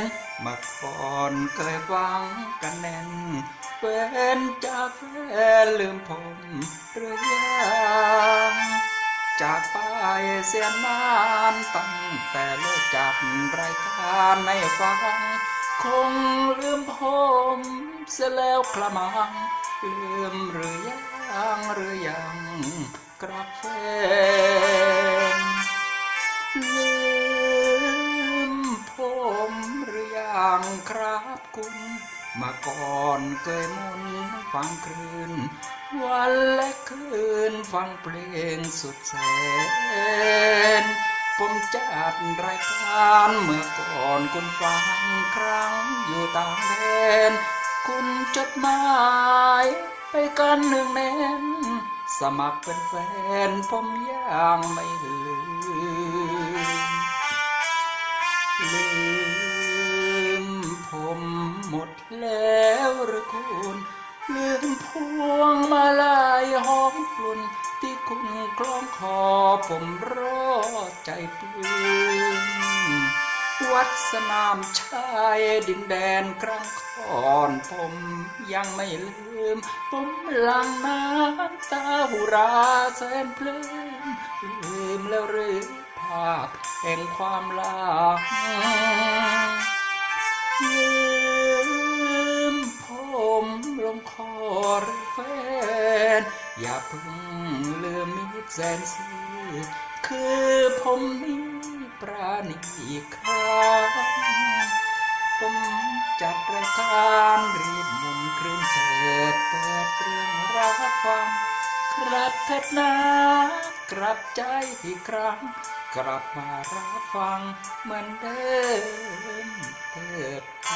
นมาก่อนเคยฟังกันแน่นแฟนจากแฟนลืมผมหรือยังจากไปเสียนานตั้งแต่เลิกจัดรายการในฟัง คงลืมผมเสียแล้วกระมัง ลืมหรือยังหรือยังกระแฟ หรือยังครับคุณ มาก่อนเคยมุนฟังคลื่น วันและคืนฟังเพลงสุดแสน ผมจัดรายการเมื่อก่อนคุณฟังครั้งอยู่ต่างแดน คุณจดหมายไปกันหนึ่งแน่น สมัครเป็นแฟนผมยังไม่ลืม แล้วรือคุณลืมพวงมาลายหอมกลุ่นที่คุณคล้องคอผมรอดใจปลื้มวัดสนามชายดินแดนครั้งก่อนผมยังไม่ลืม ผมหลังน้ำตาหุราแสนเพลิมลืมแล้วหรือภาพแห่งความลาง อรือแฟน อย่าเพิ่งลืมมิตรแสนซื่อคือผมนี้ปราณีอีกครั้งผมจัดรายการรีบหมุนคลื่นเปิดเปิดเรื่องรักฟังครับเถิดนะกลับใจอีกครั้ง กลับมารับฟังเหมือนเดิมเถิดคุณ